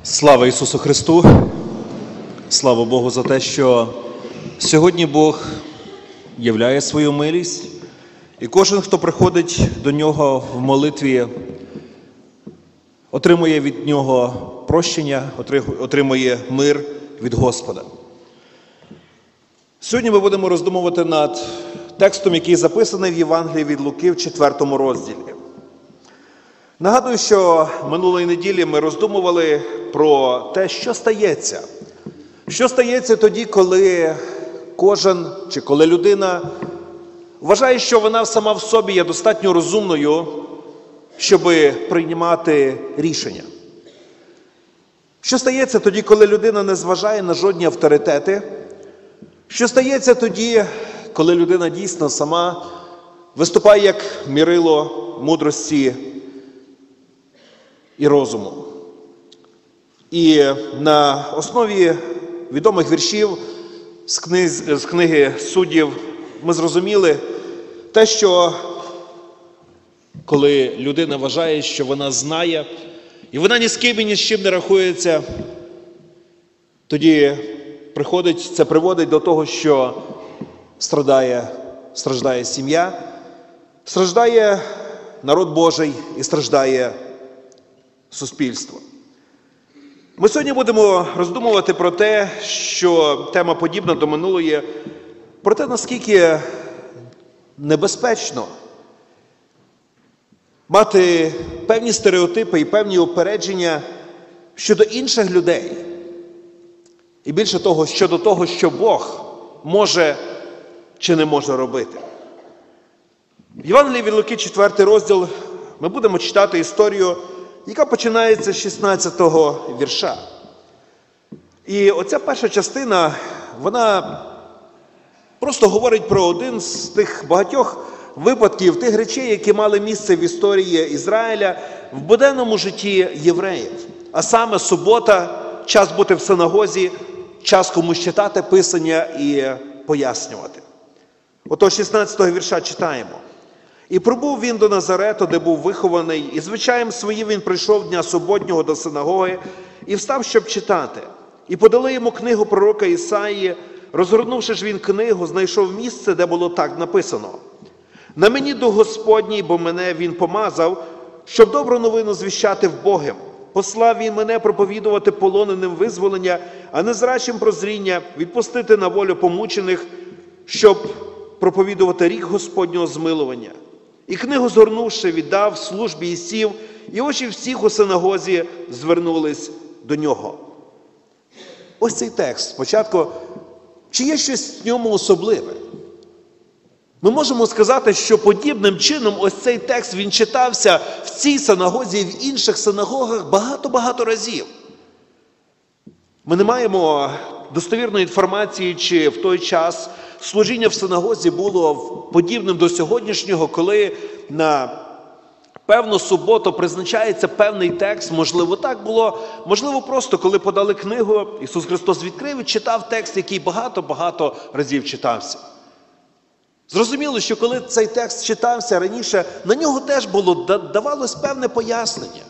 Слава Ісусу Христу! Слава Богу за те, що сьогодні Бог являє свою милість, і кожен, хто приходить до нього в молитві, отримує від нього прощення, отримує мир від Господа. Сьогодні ми будемо роздумувати над текстом, який записаний в Євангелії від Луки в 4 розділі. Нагадую, що минулої неділі ми роздумували про те, що стається. Що стається тоді, коли кожен чи коли людина вважає, що вона сама в собі є достатньо розумною, щоб приймати рішення. Що стається тоді, коли людина не зважає на жодні авторитети? Що стається тоді, коли людина дійсно сама виступає як мірило мудрості і розуму? І на основі відомих віршів з книги, з книги суддів ми зрозуміли те, що коли людина вважає, що вона знає, і вона ні з ким і ні з чим не рахується, тоді приходить, це приводить до того, що страждає, страждає сім'я, страждає народ Божий і страждає суспільство. Ми сьогодні будемо роздумувати про те, що тема подібна до минулої, про те, наскільки небезпечно мати певні стереотипи і певні упередження щодо інших людей. І більше того, щодо того, що Бог може чи не може робити. В Євангелії від Луки, 4 розділ, ми будемо читати історію, яка починається з 16-го вірша. І оця перша частина, вона просто говорить про один з тих багатьох випадків, тих речей, які мали місце в історії Ізраїля в буденному житті євреїв. А саме субота, час бути в синагозі, час комусь читати писання і пояснювати. Отож, 16-го вірша читаємо. І пробув він до Назарету, де був вихований, і звичаєм своїм він прийшов дня суботнього до синагоги і встав, щоб читати. І подали йому книгу пророка Ісаї. Розгорнувши ж він книгу, знайшов місце, де було так написано: На мені дух Господній, бо мене він помазав, щоб добру новину звіщати в Богом. Послав він мене проповідувати полоненим визволення, а незрачим прозріння, відпустити на волю помучених, щоб проповідувати рік Господнього змилування. І книгу згорнувши, віддав службі і сів, і очі всіх у синагозі звернулись до нього. Ось цей текст. Спочатку, чи є щось в ньому особливе? Ми можемо сказати, що подібним чином ось цей текст він читався в цій синагозі і в інших синагогах багато-багато разів. Ми не маємо достовірної інформації, чи в той час служіння в синагозі було подібним до сьогоднішнього, коли на певну суботу призначається певний текст. Можливо, так було. Можливо, просто коли подали книгу, Ісус Христос відкрив і читав текст, який багато-багато разів читався. Зрозуміло, що коли цей текст читався раніше, на нього теж було давалось певне пояснення.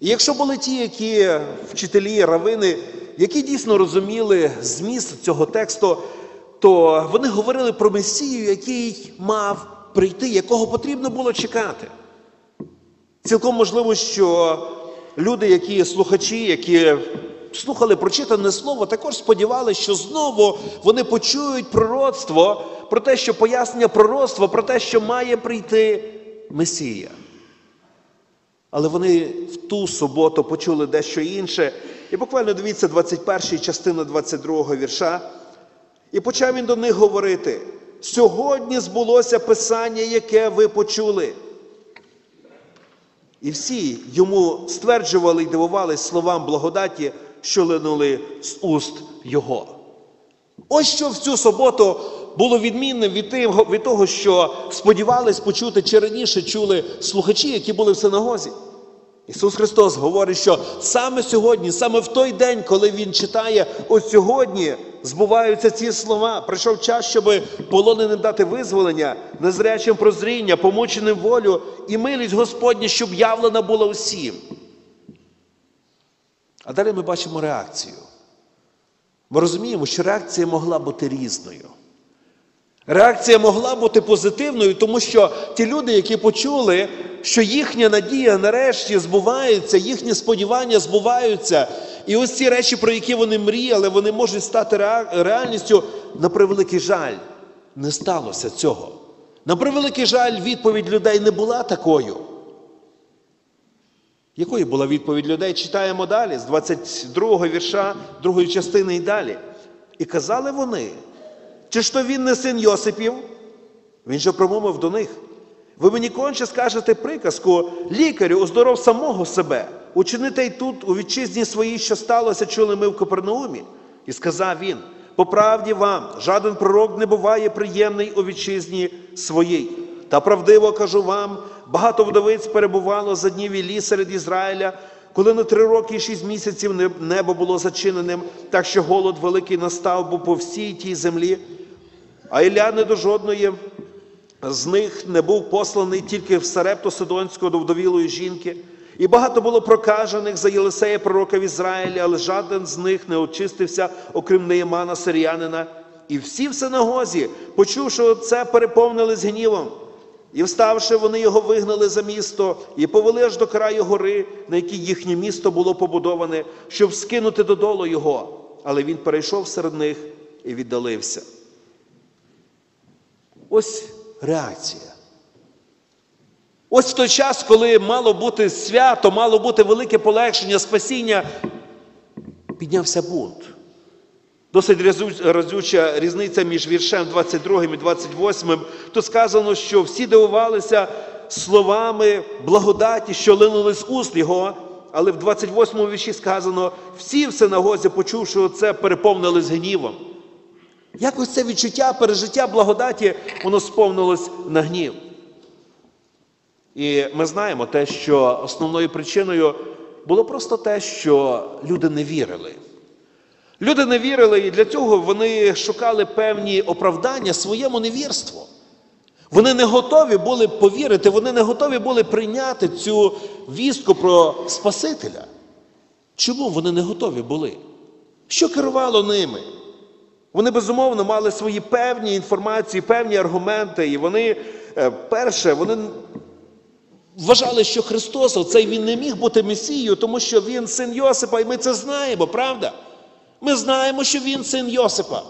І якщо були ті, які вчителі, равини, які дійсно розуміли зміст цього тексту, то вони говорили про Месію, який мав прийти, якого потрібно було чекати. Цілком можливо, що люди, які слухачі, які слухали прочитане слово, також сподівалися, що знову вони почують пророцтво про те, що пояснення пророцтва, про те, що має прийти Месія. Але вони в ту суботу почули дещо інше. І буквально дивіться 21 частина 22 вірша. І почав він до них говорити: сьогодні збулося Писання, яке ви почули. І всі йому стверджували і дивувались словам благодаті, що линули з уст Його. Ось що в цю суботу було відмінним від того, що сподівались почути чи раніше чули слухачі, які були в синагозі. Ісус Христос говорить, що саме сьогодні, саме в той день, коли Він читає, ось сьогодні збуваються ці слова. Прийшов час, щоб полоненим дати визволення, незрячим прозріння, помученим волю і милість Господня, щоб явлена була усім. А далі ми бачимо реакцію. Ми розуміємо, що реакція могла бути різною. Реакція могла бути позитивною, тому що ті люди, які почули, що їхня надія нарешті збувається, їхні сподівання збуваються, і ось ці речі, про які вони мріяли, вони можуть стати реальністю, на превеликий жаль, не сталося цього. На превеликий жаль, відповідь людей не була такою. Якою була відповідь людей? Читаємо далі, з 22 вірша, другої частини і далі. І казали вони, чи ж то він не син Йосипів? Він же промовив до них. Ви мені конче скажете приказку, лікарю, оздоров самого себе, учинити й тут, у вітчизні своїй, що сталося, чули ми в Капернаумі. І сказав він: по правді вам, жаден пророк не буває приємний у вітчизні своїй. Та правдиво кажу вам, багато вдовиць перебувало за днів Іллі серед Ізраїля, коли на три роки і шість місяців небо було зачиненим, так що голод великий настав був по всій тій землі. А Ілля не до жодної з них не був посланий тільки в Сарепту Сидонського до вдовілої жінки. І багато було прокажених за Єлисея пророка в Ізраїлі, але жоден з них не очистився, окрім Неємана Сиріянина. І всі в синагозі, почувши це, переповнились гнівом. І вставши, вони його вигнали за місто і повели аж до краю гори, на якій їхнє місто було побудоване, щоб скинути додолу його. Але він перейшов серед них і віддалився. Ось реакція. Ось в той час, коли мало бути свято, мало бути велике полегшення, спасіння, піднявся бунт. Досить разюча різниця між віршем 22 і 28. Тут сказано, що всі дивувалися словами благодаті, що линули з уст його. Але в 28 вірші сказано, всі в синагозі, почувши оце, переповнились гнівом. Якось це відчуття, пережиття благодаті, воно сповнилось на гнів. І ми знаємо те, що основною причиною було просто те, що люди не вірили. Люди не вірили, і для цього вони шукали певні оправдання своєму невірству. Вони не готові були повірити, вони не готові були прийняти цю вістку про Спасителя. Чому вони не готові були? Що керувало ними? Вони безумовно мали свої певні інформації, певні аргументи, і вони, е, перше, вони вважали, що Христос, оцей він не міг бути Месією, тому що він син Йосипа, і ми це знаємо, правда? Ми знаємо, що він син Йосипа.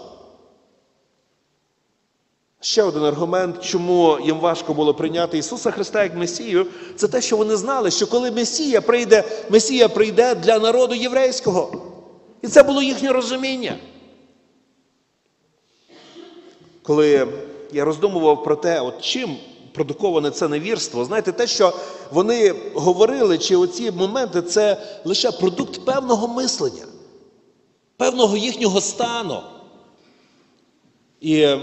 Ще один аргумент, чому їм важко було прийняти Ісуса Христа як Месію, це те, що вони знали, що коли Месія прийде, Месія прийде для народу єврейського. І це було їхнє розуміння. Коли я роздумував про те, от чим продуковане це невірство, знаєте, те, що вони говорили, чи оці моменти, це лише продукт певного мислення, певного їхнього стану. І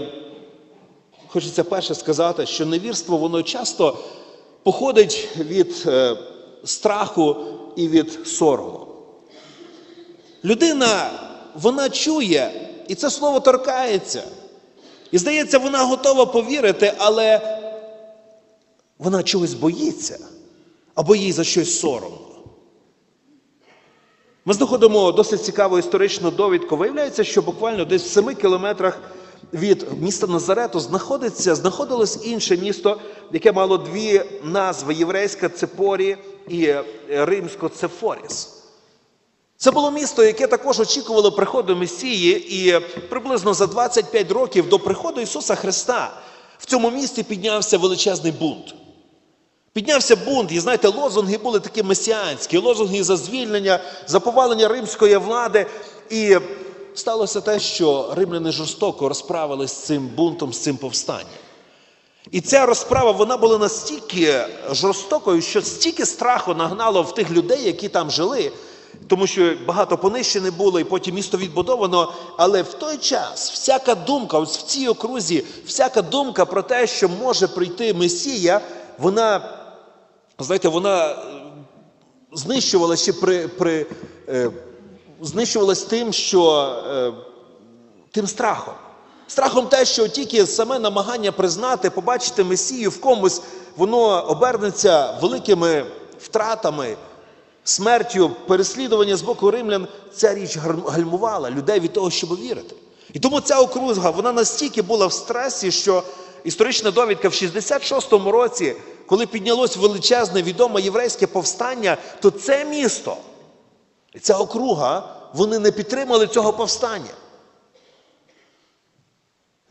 хочеться перше сказати, що невірство, воно часто походить від е, страху і від сорому. Людина, вона чує, і це слово торкається. І здається, вона готова повірити, але вона чогось боїться, або їй за щось соромно. Ми знаходимо досить цікаву історичну довідку. Виявляється, що буквально десь в 7 кілометрах від міста Назарету знаходиться, знаходилось інше місто, яке мало дві назви: єврейська Цепорі і римсько Цефоріс. Це було місто, яке також очікувало приходу Месії, і приблизно за 25 років до приходу Ісуса Христа в цьому місті піднявся величезний бунт. Піднявся бунт, і знаєте, лозунги були такі месіанські, лозунги за звільнення, за повалення римської влади. І сталося те, що римляни жорстоко розправились з цим бунтом, з цим повстанням. І ця розправа вона була настільки жорстокою, що стільки страху нагнало в тих людей, які там жили, тому що багато понищені було, і потім місто відбудовано. Але в той час всяка думка, ось в цій окрузі, всяка думка про те, що може прийти Месія, вона, знаєте, вона е, знищувалася при, при е, знищувалась тим, що е, тим страхом. Страхом те, що тільки саме намагання признати, побачити Месію в комусь, воно обернеться великими втратами, смертю, переслідування з боку римлян, ця річ гальмувала людей від того, щоб вірити. І тому ця окрузга, вона настільки була в стресі, що історична довідка в 66-му році, коли піднялось величезне відоме єврейське повстання, то це місто ця округа, вони не підтримали цього повстання.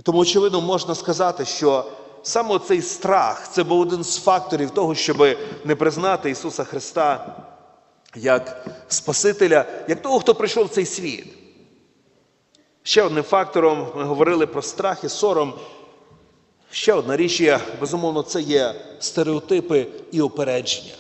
Тому, очевидно, можна сказати, що саме цей страх це був один з факторів того, щоб не признати Ісуса Христа як Спасителя, як того, хто прийшов в цей світ. Ще одним фактором ми говорили про страх і сором. Ще одна річ є, безумовно, це є стереотипи і опередження.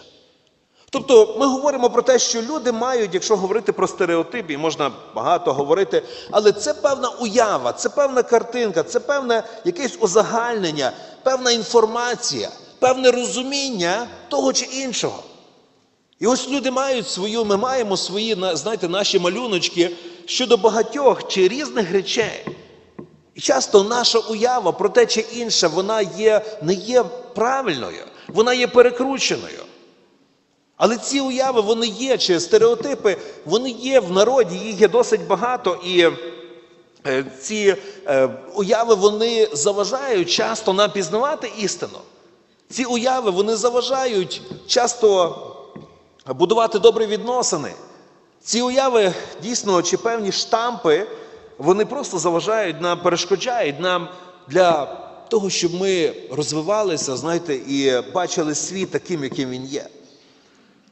Тобто ми говоримо про те, що люди мають, якщо говорити про стереотипи, можна багато говорити, але це певна уява, це певна картинка, це певне якесь узагальнення, певна інформація, певне розуміння того чи іншого. І ось люди мають свою, ми маємо свої, знаєте, наші малюночки щодо багатьох чи різних речей. Часто наша уява про те чи інше, вона є, не є правильною, вона є перекрученою. Але ці уяви, вони є, чи стереотипи, вони є в народі, їх є досить багато, і е, ці е, уяви вони заважають часто нам пізнавати істину. Ці уяви вони заважають часто будувати добрі відносини. Ці уяви дійсно чи певні штампи, вони просто заважають нам, перешкоджають нам для того, щоб ми розвивалися, знаєте, і бачили світ таким, яким він є.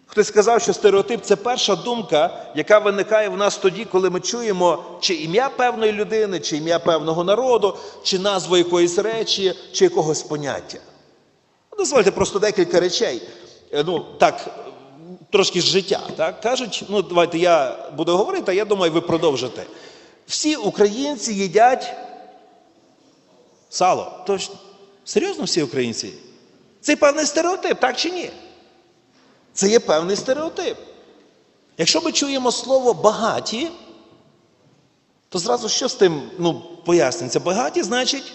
Хтось сказав, що стереотип це перша думка, яка виникає в нас тоді, коли ми чуємо чи ім'я певної людини, чи ім'я певного народу, чи назву якоїсь речі, чи якогось поняття. Дозвольте просто декілька речей. Е, Ну, так, трошки з життя. Так? Кажуть, ну давайте я буду говорити, а я думаю, ви продовжите. Всі українці їдять сало. Точно. Серйозно всі українці? Це певний стереотип, так чи ні? Це є певний стереотип. Якщо ми чуємо слово багаті, то зразу що з тим ну, поясниться? Багаті значить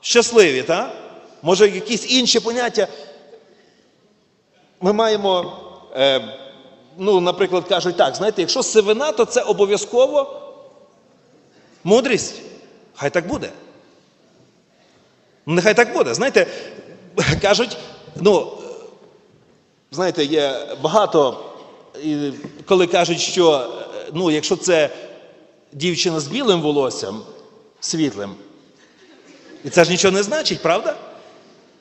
щасливі, так? Може, якісь інші поняття. Ми маємо, е, ну, наприклад, кажуть так, знаєте, якщо сивина, то це обов'язково мудрість. Хай так буде. Нехай так буде. Знаєте, кажуть, ну, знаєте, є багато, коли кажуть, що ну, якщо це дівчина з білим волоссям, світлим, і це ж нічого не значить, правда?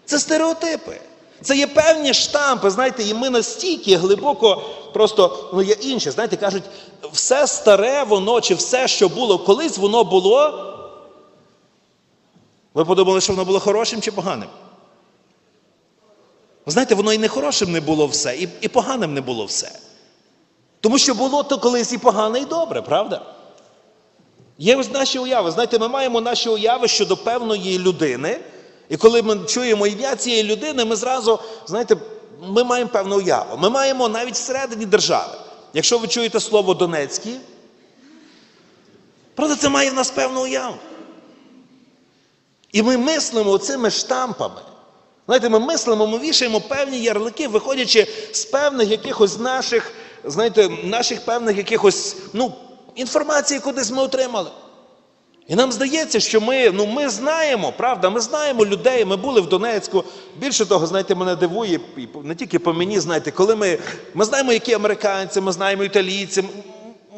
Це стереотипи. Це є певні штампи, знаєте, і ми настільки глибоко просто ну, є інше. Знаєте, кажуть, все старе воно, чи все, що було колись, воно було. Ви подумали, що воно було хорошим чи поганим? Ви знаєте, воно і не хорошим не було все, і, і поганим не було все. Тому що було то колись і погане, і добре, правда? Є ось наші уяви. Знаєте, ми маємо наші уяви щодо певної людини. І коли ми чуємо ім'я цієї людини, ми зразу, знаєте, ми маємо певну уяву. Ми маємо навіть всередині держави. Якщо ви чуєте слово Донецький, правда, це має в нас певну уяву. І ми мислимо цими штампами. Знаєте, ми мислимо, ми вішаємо певні ярлики, виходячи з певних якихось наших, знаєте, наших певних якихось, ну, інформації кудись ми отримали. І нам здається, що ми, ну, ми знаємо, правда, ми знаємо людей, ми були в Донецьку. Більше того, знаєте, мене дивує, і не тільки по мені, знаєте, коли ми, ми знаємо, які американці, ми знаємо італійці,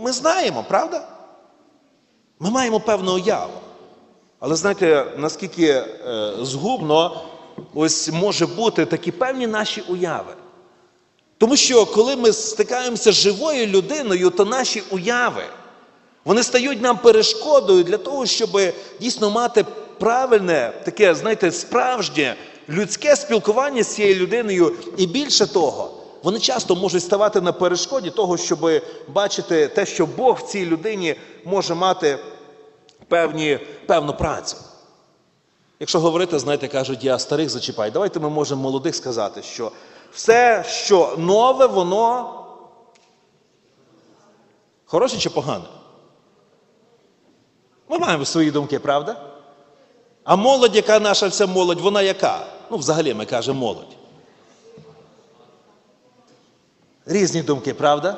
ми знаємо, правда? Ми маємо певну уяву. Але знаєте, наскільки е, згубно ось може бути такі певні наші уяви. Тому що коли ми стикаємося з живою людиною, то наші уяви, вони стають нам перешкодою для того, щоб дійсно мати правильне, таке, знаєте, справжнє людське спілкування з цією людиною. І більше того, вони часто можуть ставати на перешкоді того, щоб бачити те, що Бог в цій людині може мати певні, певну працю. Якщо говорити, знаєте, кажуть, я старих зачіпаю, давайте ми можемо молодих сказати, що все, що нове, воно хороше чи погане? Ми маємо свої думки, правда? А молодь, яка наша вся молодь, вона яка? Ну, взагалі ми кажемо молодь. Різні думки, правда?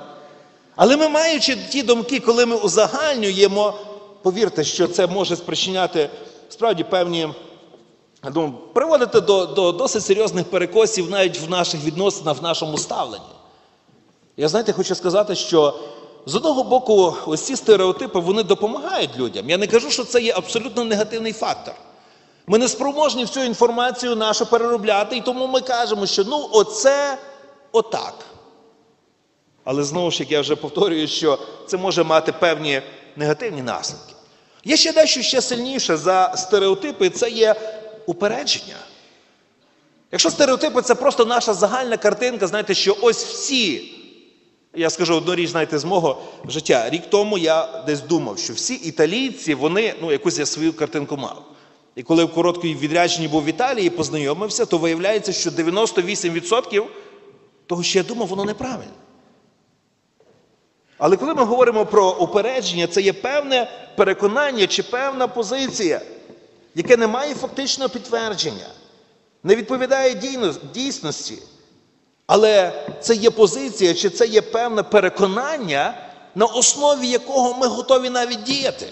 Але ми маючи ті думки, коли ми узагальнюємо, повірте, що це може спричиняти справді певні, думаю, приводити до, до досить серйозних перекосів навіть в наших відносинах, в нашому ставленні. Я знаєте, хочу сказати, що з одного боку, ось ці стереотипи вони допомагають людям. Я не кажу, що це є абсолютно негативний фактор. Ми не спроможні всю інформацію нашу переробляти, і тому ми кажемо, що ну оце отак. Але знову ж як я вже повторюю, що це може мати певні негативні наслідки. Є ще дещо ще сильніше за стереотипи, це є упередження. Якщо стереотипи це просто наша загальна картинка, знаєте, що ось всі, я скажу одну річ, знаєте, з мого життя. Рік тому я десь думав, що всі італійці, вони ну, якусь я свою картинку мав. І коли в короткій відрядженні був в Італії і познайомився, то виявляється, що 98% того, що я думав, воно неправильно. Але коли ми говоримо про упередження, це є певне переконання чи певна позиція, яке не має фактичного підтвердження, не відповідає дійсності. Але це є позиція, чи це є певне переконання, на основі якого ми готові навіть діяти.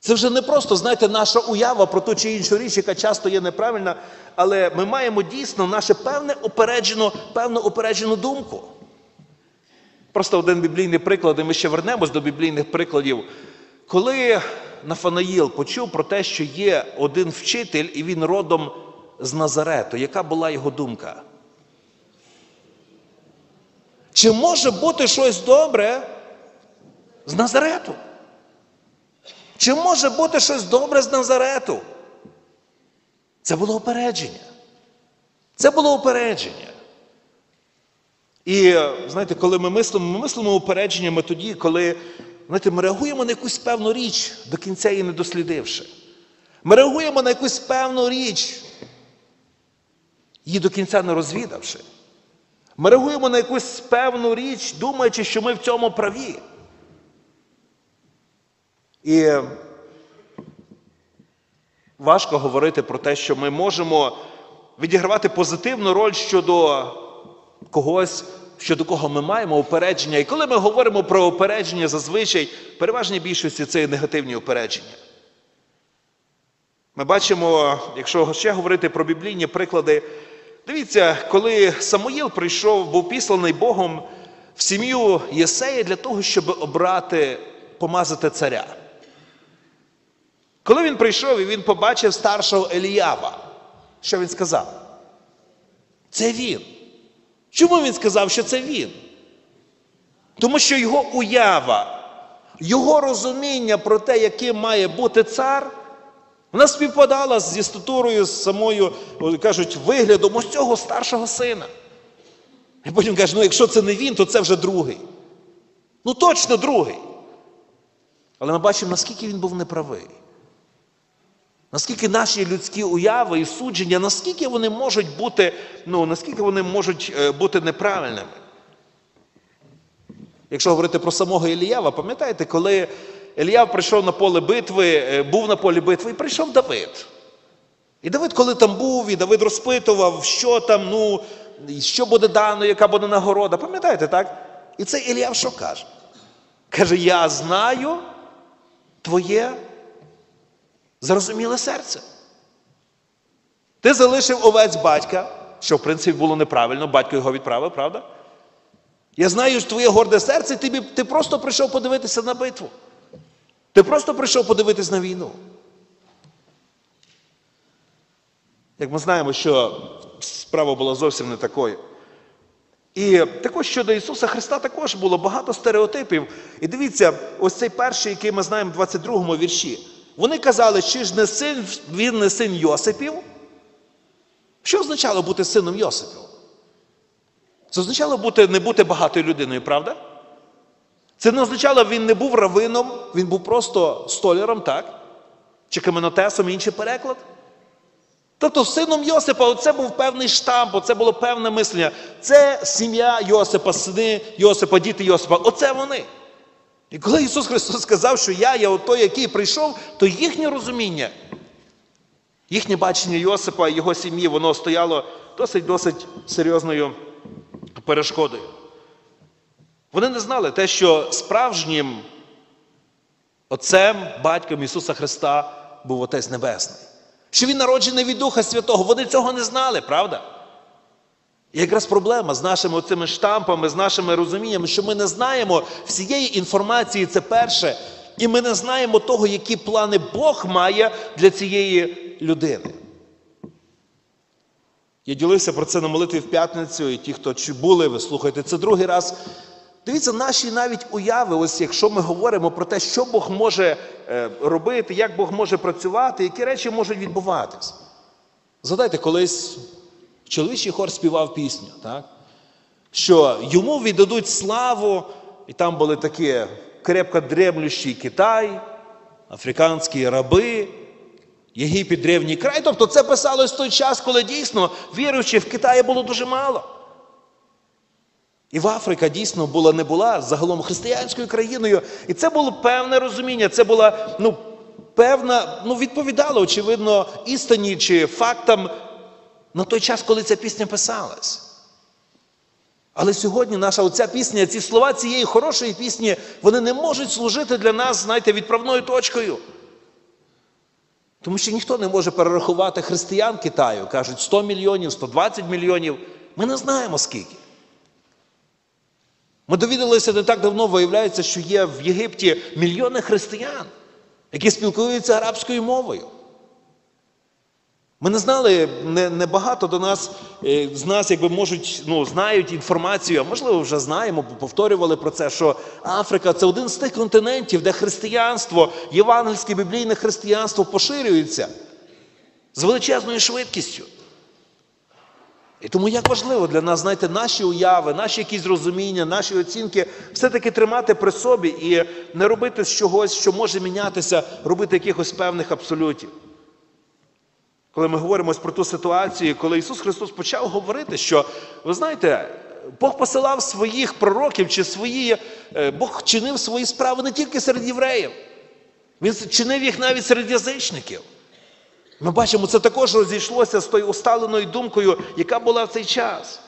Це вже не просто, знаєте, наша уява про ту чи іншу річ, яка часто є неправильна, але ми маємо дійсно наше певне упереджену, певну упереджену думку. Просто один біблійний приклад, і ми ще вернемось до біблійних прикладів. Коли Нафанаїл почув про те, що є один вчитель, і він родом з Назарету, яка була його думка? Чи може бути щось добре з Назарету? Чи може бути щось добре з Назарету? Це було опередження. Це було опередження. І знаєте, коли ми мислимо, ми мислимо упередженнями тоді, коли знаєте, ми реагуємо на якусь певну річ, до кінця її не дослідивши. Ми реагуємо на якусь певну річ, її до кінця не розвідавши. Ми реагуємо на якусь певну річ, думаючи, що ми в цьому праві. І важко говорити про те, що ми можемо відігравати позитивну роль щодо когось, щодо кого ми маємо упередження. І коли ми говоримо про упередження, зазвичай в переважній більшості це негативні упередження. Ми бачимо, якщо ще говорити про біблійні приклади, дивіться, коли Самуїл прийшов, був післаний Богом в сім'ю Єсея для того, щоб обрати, помазати царя. Коли він прийшов і він побачив старшого Еліява, що він сказав? Це він. Чому він сказав, що це він? Тому що його уява, його розуміння про те, яким має бути цар, вона співпадала зі статурою, з самою, кажуть, виглядом ось цього старшого сина. І потім каже, ну якщо це не він, то це вже другий. Ну точно другий. Але ми бачимо, наскільки він був неправий. Наскільки наші людські уяви і судження, наскільки вони можуть бути, ну, наскільки вони можуть е, бути неправильними. Якщо говорити про самого Іліява, пам'ятаєте, коли Іліяв прийшов на поле битви, е, був на полі битви, і прийшов Давид. І Давид, коли там був, і Давид розпитував, що там, ну, що буде дано, яка буде нагорода. Пам'ятаєте, так? І цей Іліяв що каже? Каже: Я знаю твоє зрозуміле серце. Ти залишив овець батька, що в принципі було неправильно, батько його відправив, правда? Я знаю твоє горде серце, ти, ти просто прийшов подивитися на битву. Ти просто прийшов подивитися на війну. Як ми знаємо, що справа була зовсім не такою. І також щодо Ісуса Христа також було багато стереотипів. І дивіться, ось цей перший, який ми знаємо в 22-му вірші. Вони казали, чи ж не син, він не син Йосипів? Що означало бути сином Йосипів? Це означало бути, не бути багатою людиною, правда? Це не означало, він не був равином, він був просто столяром, так? Чи каменотесом, інший переклад. Тобто сином Йосипа, оце був певний штамп, оце було певне мислення. Це сім'я Йосипа, сини Йосипа, діти Йосипа. Оце вони. І коли Ісус Христос сказав, що я є той, який прийшов, то їхнє розуміння, їхнє бачення Йосипа і його сім'ї, воно стояло досить-досить серйозною перешкодою. Вони не знали те, що справжнім Отцем, батьком Ісуса Христа був Отець Небесний. Що Він народжений від Духа Святого. Вони цього не знали, правда? І якраз проблема з нашими оцими штампами, з нашими розуміннями, що ми не знаємо всієї інформації, це перше, і ми не знаємо того, які плани Бог має для цієї людини. Я ділився про це на молитві в п'ятницю, і ті, хто були, ви слухаєте це другий раз. Дивіться, наші навіть уяви, ось якщо ми говоримо про те, що Бог може е, робити, як Бог може працювати, які речі можуть відбуватись. Згадайте, колись чоловічий хор співав пісню, так? що йому віддадуть славу, і там були такі крепко дремлющий Китай, африканські раби, Єгипет, древній край. Тобто це писалось в той час, коли дійсно віруючих в Китаї було дуже мало. І в Африка дійсно була не була загалом християнською країною. І це було певне розуміння, це була ну, певна, ну, відповідала, очевидно, істині чи фактам на той час, коли ця пісня писалась. Але сьогодні наша оця пісня, ці слова цієї хорошої пісні, вони не можуть служити для нас, знаєте, відправною точкою. Тому що ніхто не може перерахувати християн Китаю. Кажуть, 100 мільйонів, 120 мільйонів. Ми не знаємо скільки. Ми довідалися не так давно, виявляється, що є в Єгипті мільйони християн, які спілкуються арабською мовою. Ми не знали, небагато не до нас е, з нас, якби можуть, ну, знають інформацію, а можливо, вже знаємо, повторювали про це, що Африка це один з тих континентів, де християнство, євангельське біблійне християнство поширюється з величезною швидкістю. І тому як важливо для нас, знаєте, наші уяви, наші якісь розуміння, наші оцінки все-таки тримати при собі і не робити з чогось, що може мінятися, робити якихось певних абсолютів. Коли ми говоримо про ту ситуацію, коли Ісус Христос почав говорити, що, ви знаєте, Бог посилав своїх пророків чи свої, е, Бог чинив свої справи не тільки серед євреїв, Він чинив їх навіть серед язичників. Ми бачимо, це також розійшлося з тою усталеною думкою, яка була в цей час.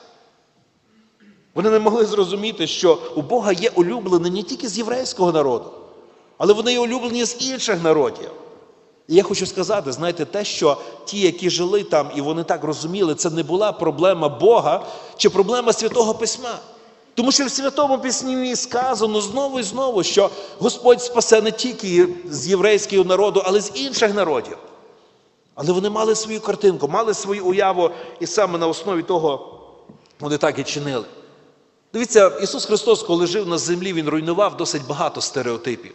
Вони не могли зрозуміти, що у Бога є улюблені не тільки з єврейського народу, але вони є улюблені з інших народів. І я хочу сказати, знаєте, те, що ті, які жили там, і вони так розуміли, це не була проблема Бога чи проблема Святого Письма. Тому що в Святому Письмі сказано знову і знову, що Господь спасе не тільки з єврейського народу, але й з інших народів. Але вони мали свою картинку, мали свою уяву, і саме на основі того вони так і чинили. Дивіться, Ісус Христос, коли жив на землі, Він руйнував досить багато стереотипів.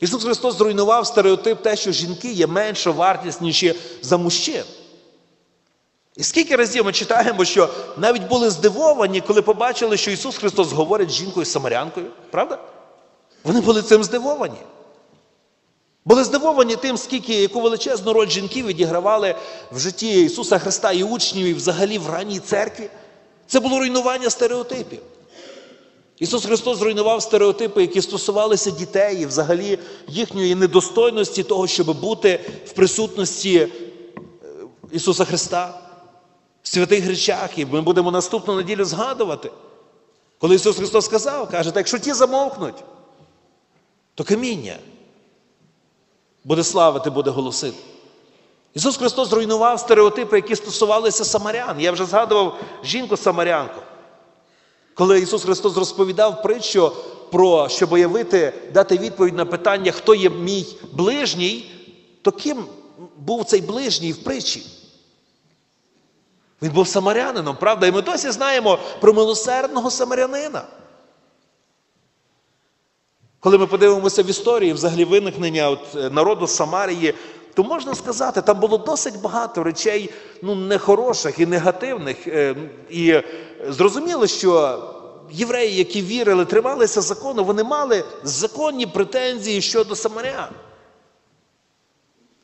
Ісус Христос зруйнував стереотип те, що жінки є менш вартісніші за мужчин. І скільки разів ми читаємо, що навіть були здивовані, коли побачили, що Ісус Христос говорить з жінкою самарянкою, правда? Вони були цим здивовані. Були здивовані тим, скільки яку величезну роль жінки відігравали в житті Ісуса Христа і учнів, і взагалі в ранній церкві. Це було руйнування стереотипів. Ісус Христос зруйнував стереотипи, які стосувалися дітей і взагалі їхньої недостойності того, щоб бути в присутності е, Ісуса Христа в святих речах. І ми будемо наступну неділю згадувати. Коли Ісус Христос сказав, каже, якщо ті замовкнуть, то каміння буде славити, буде голосити. Ісус Христос зруйнував стереотипи, які стосувалися самарян. Я вже згадував жінку-самарянку. Коли Ісус Христос розповідав притчу про, щоб уявити, дати відповідь на питання, хто є мій ближній, то ким був цей ближній в притчі? Він був самарянином, правда? І ми досі знаємо про милосердного самарянина. Коли ми подивимося в історії взагалі виникнення от, е, народу Самарії, то можна сказати, там було досить багато речей ну, нехороших і негативних. Е, і зрозуміло, що євреї, які вірили, трималися закону, вони мали законні претензії щодо Самарян.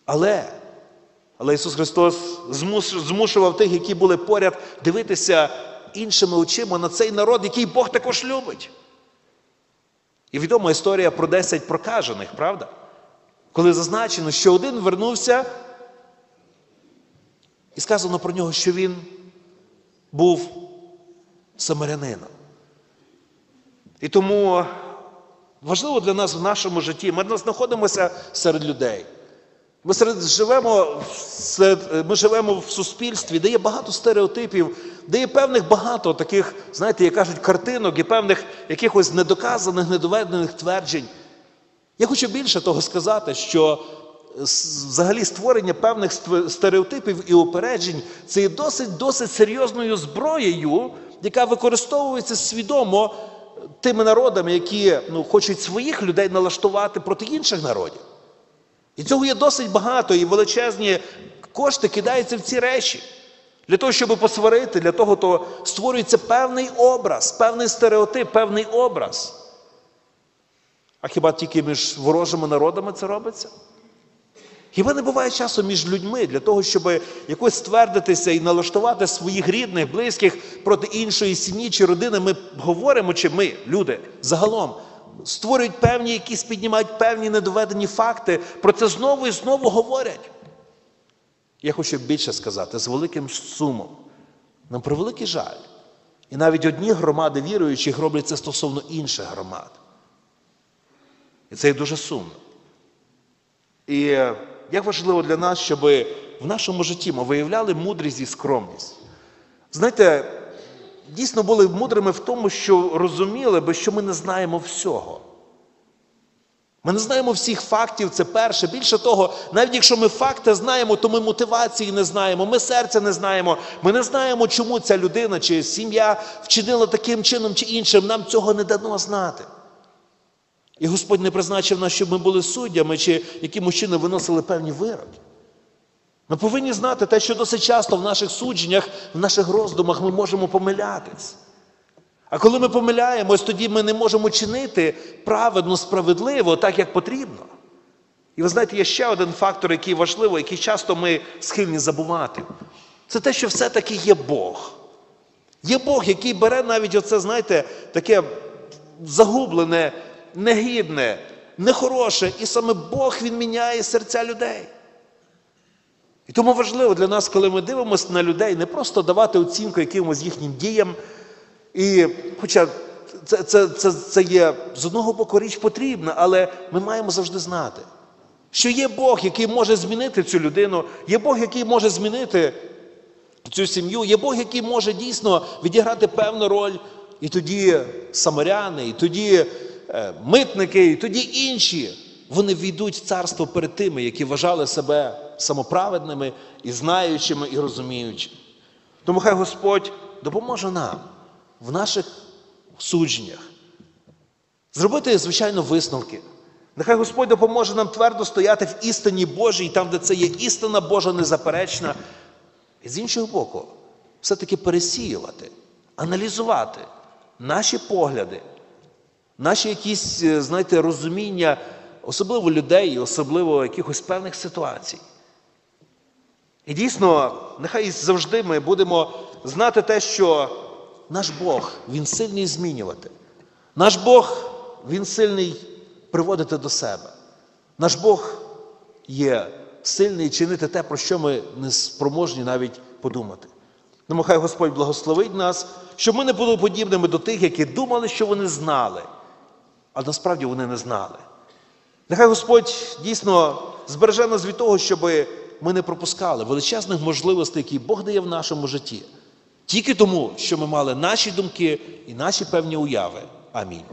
Але але Ісус Христос змушував тих, які були поряд, дивитися іншими очима на цей народ, який Бог також любить. І відома історія про 10 прокажених, правда? Коли зазначено, що один вернувся, і сказано про нього, що він був самарянином. І тому важливо для нас в нашому житті, ми знаходимося серед людей. Ми серед, живемо, ми живемо в суспільстві, де є багато стереотипів, де є певних багато таких, знаєте, як кажуть, картинок і певних якихось недоказаних, недоведених тверджень. Я хочу більше того сказати, що взагалі створення певних стереотипів і упереджень це є досить досить серйозною зброєю, яка використовується свідомо тими народами, які ну, хочуть своїх людей налаштувати проти інших народів. І цього є досить багато, і величезні кошти кидаються в ці речі. Для того, щоб посварити, для того, то створюється певний образ, певний стереотип, певний образ. А хіба тільки між ворожими народами це робиться? Хіба не буває часу між людьми для того, щоб якось ствердитися і налаштувати своїх рідних, близьких проти іншої сім'ї чи родини? Ми говоримо, чи ми, люди, загалом, створюють певні, якісь піднімають певні недоведені факти, про це знову і знову говорять. Я хочу більше сказати, з великим сумом. Нам про великий жаль. І навіть одні громади віруючих роблять це стосовно інших громад. І це є дуже сумно. І е, як важливо для нас, щоб в нашому житті ми виявляли мудрість і скромність. Знаєте, дійсно були мудрими в тому, що розуміли би, що ми не знаємо всього. Ми не знаємо всіх фактів, це перше. Більше того, навіть якщо ми факти знаємо, то ми мотивації не знаємо, ми серця не знаємо. Ми не знаємо, чому ця людина чи сім'я вчинила таким чином чи іншим. Нам цього не дано знати. І Господь не призначив нас, щоб ми були суддями, чи якимось чином виносили певні вироки. Ми повинні знати те, що досить часто в наших судженнях, в наших роздумах ми можемо помилятись. А коли ми помиляємось, тоді ми не можемо чинити праведно, справедливо, так як потрібно. І ви знаєте, є ще один фактор, який важливий, який часто ми схильні забувати. Це те, що все-таки є Бог. Є Бог, який бере навіть оце, знаєте, таке загублене, негідне, нехороше, і саме Бог Він міняє серця людей. І тому важливо для нас, коли ми дивимося на людей, не просто давати оцінку якимось їхнім діям. І, хоча це, це, це, це є з одного боку річ потрібна, але ми маємо завжди знати, що є Бог, який може змінити цю людину, є Бог, який може змінити цю сім'ю, є Бог, який може дійсно відіграти певну роль. І тоді самаряни, і тоді е, митники, і тоді інші, вони війдуть в царство перед тими, які вважали себе самоправедними і знаючими, і розуміючими. Тому хай Господь допоможе нам в наших судженнях зробити, звичайно, висновки. Нехай Господь допоможе нам твердо стояти в істині Божій, там, де це є істина Божа незаперечна. І з іншого боку, все-таки пересіювати, аналізувати наші погляди, наші якісь, е, знаєте, розуміння, особливо людей, особливо якихось певних ситуацій. І дійсно, нехай завжди ми будемо знати те, що наш Бог, Він сильний змінювати. Наш Бог, Він сильний приводити до себе. Наш Бог є сильний чинити те, про що ми не спроможні навіть подумати. Тому хай Господь благословить нас, щоб ми не були подібними до тих, які думали, що вони знали, а насправді вони не знали. Нехай Господь дійсно збереже нас від того, щоб ми не пропускали величезних можливостей, які Бог дає в нашому житті. Тільки тому, що ми мали наші думки і наші певні уяви. Амінь.